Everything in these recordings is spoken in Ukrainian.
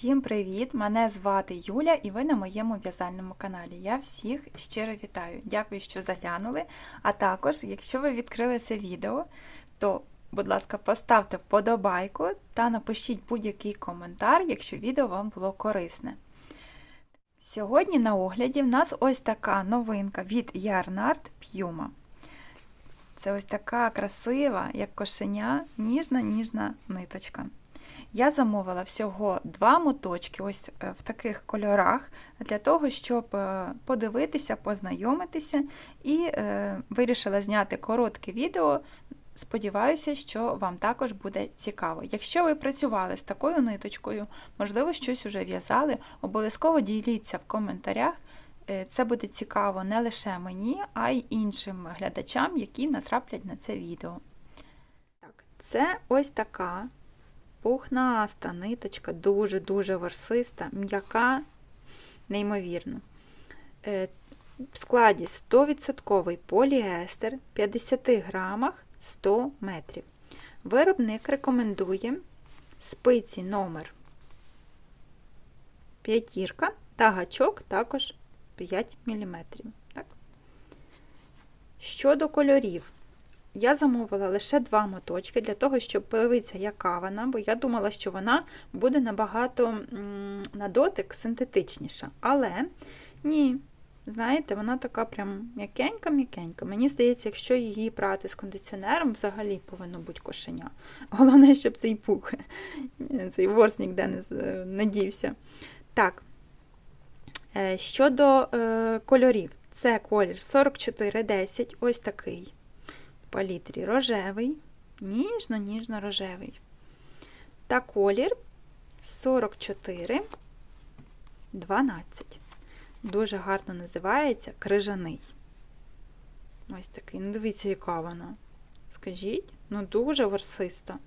Всім привіт! Мене звати Юля і ви на моєму в'язальному каналі. Я всіх щиро вітаю. Дякую, що заглянули. А також, якщо ви відкрили це відео, то, будь ласка, поставте вподобайку та напишіть будь-який коментар, якщо відео вам було корисне. Сьогодні на огляді в нас ось така новинка від Yarnart Puma. Це ось така красива, як кошеня, ніжна-ніжна ниточка. Я замовила всього два моточки, ось е, в таких кольорах, для того, щоб е, подивитися, познайомитися і е, вирішила зняти коротке відео. Сподіваюся, що вам також буде цікаво. Якщо ви працювали з такою ниточкою, можливо, щось уже в'язали, обов'язково діліться в коментарях. Це буде цікаво не лише мені, а й іншим глядачам, які натраплять на це відео. Так, Це ось така пухнаста ниточка, дуже-дуже ворсиста, м'яка, неймовірно. В складі 100% поліестер 50 грамах 100 метрів. Виробник рекомендує спиці номер 5 та гачок також 5 мм. Так? Щодо кольорів, я замовила лише два моточки для того, щоб подивитися, яка вона, бо я думала, що вона буде набагато на дотик синтетичніша. Але ні, знаєте, вона така прям м'якенька-м'якенька. Мені здається, якщо її прати з кондиціонером, взагалі повинно бути кошеня. Головне, щоб цей пух, цей ворс ніде не, не дівся. Так, е, щодо е, кольорів, це колір 4410, ось такий палітрі рожевий, ніжно-ніжно-рожевий. Та колір 44, 12. Дуже гарно називається крижаний. Ось такий. Ну, дивіться, яка вона. Скажіть, ну дуже ворсиста.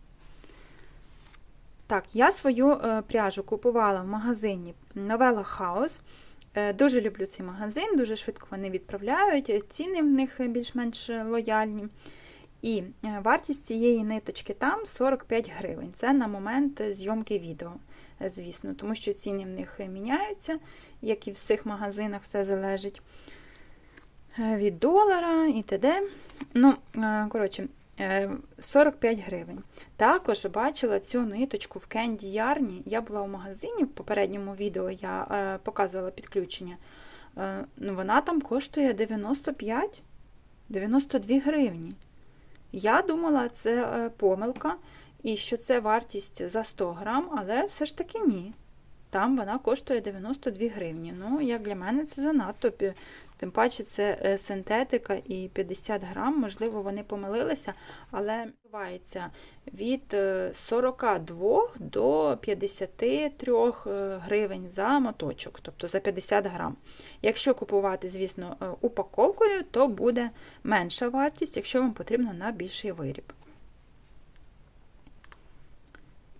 Так, я свою е, пряжу купувала в магазині Novella House. Е, дуже люблю цей магазин, дуже швидко вони відправляють, ціни в них більш-менш лояльні. І е, вартість цієї ниточки там 45 гривень. Це на момент зйомки відео, е, звісно, тому що ціни в них міняються, як і в всіх магазинах, все залежить від долара і т.д. Ну, коротше, 45 гривень. Також бачила цю ниточку в Кенді Ярні. Я була в магазині, в попередньому відео я показувала підключення. Ну, Вона там коштує 95 92 гривні. Я думала, це помилка, і що це вартість за 100 грам, але все ж таки ні. Там вона коштує 92 гривні. Ну, як для мене, це занадто. Тим паче це е, синтетика і 50 грам, можливо, вони помилилися, але відбувається від 42 е, до 53 е, гривень за моточок, тобто за 50 грам. Якщо купувати, звісно, упаковкою, то буде менша вартість, якщо вам потрібно на більший виріб.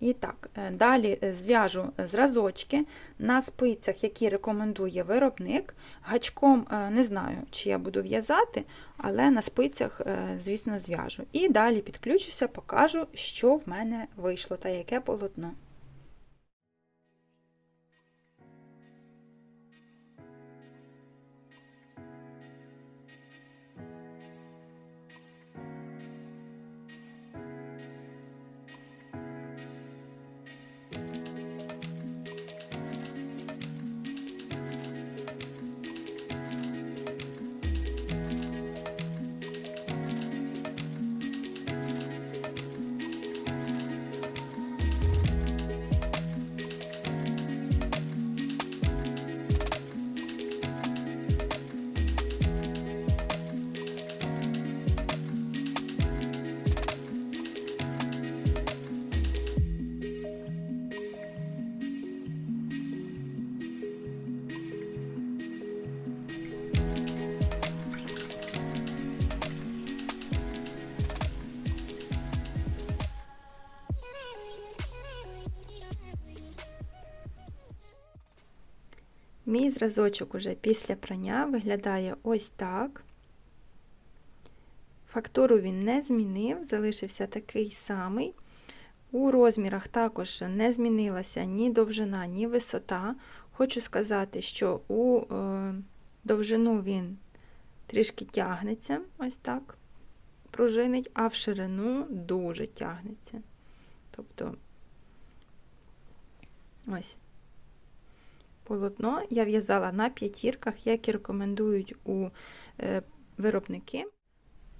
І так, е, далі е, зв'яжу зразочки на спицях, які рекомендує виробник. Гачком е, не знаю, чи я буду в'язати, але на спицях, звісно, зв'яжу. І далі підключуся, покажу, що в мене вийшло та яке полотно. Мій зразочок уже після прання виглядає ось так. Фактуру він не змінив, залишився такий самий. У розмірах також не змінилася ні довжина, ні висота. Хочу сказати, що у е, довжину він трішки тягнеться, ось так, пружинить, а в ширину дуже тягнеться. Тобто, ось. Полотно я в'язала на п'ятірках, як і рекомендують у е, виробники.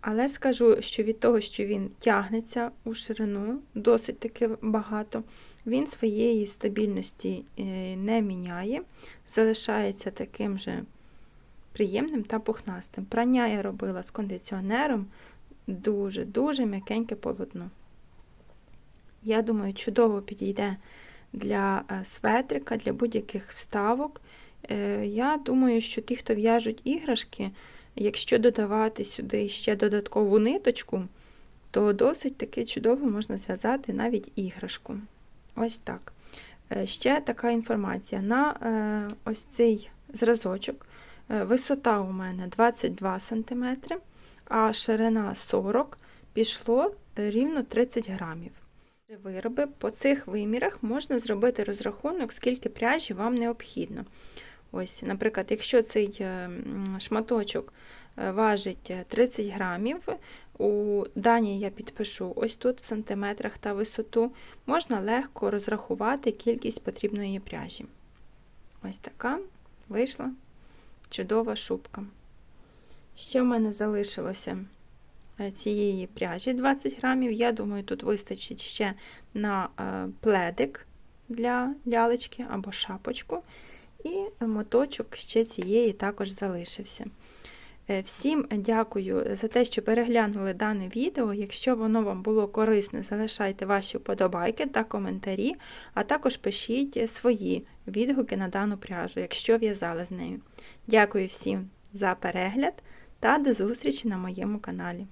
Але скажу, що від того, що він тягнеться у ширину, досить таки багато, він своєї стабільності е, не міняє, залишається таким же приємним та пухнастим. Прання я робила з кондиціонером дуже-дуже м'якеньке полотно. Я думаю, чудово підійде для е, светрика, для будь-яких вставок. Е, Я думаю, що ті, хто в'яжуть іграшки, якщо додавати сюди ще додаткову ниточку, то досить таки чудово можна зв'язати навіть іграшку. Ось так. Е, Ще така інформація. На ось цей зразочок висота у мене 22 см, а ширина 40 пішло рівно 30 грамів. Вироби по цих вимірах можна зробити розрахунок, скільки пряжі вам необхідно. Ось, Наприклад, якщо цей е, шматочок е, важить 30 грамів, у дані я підпишу ось тут в сантиметрах та висоту, можна легко розрахувати кількість потрібної пряжі. Ось така вийшла чудова шубка. Ще в мене залишилося е, цієї пряжі 20 грамів. Я думаю, тут вистачить ще на пледик для лялечки або шапочку. І моточок ще цієї також залишився. Всім дякую за те, що переглянули дане відео. Якщо воно вам було корисне, залишайте ваші вподобайки та коментарі, а також пишіть свої відгуки на дану пряжу, якщо в'язали з нею. Дякую всім за перегляд та до зустрічі на моєму каналі.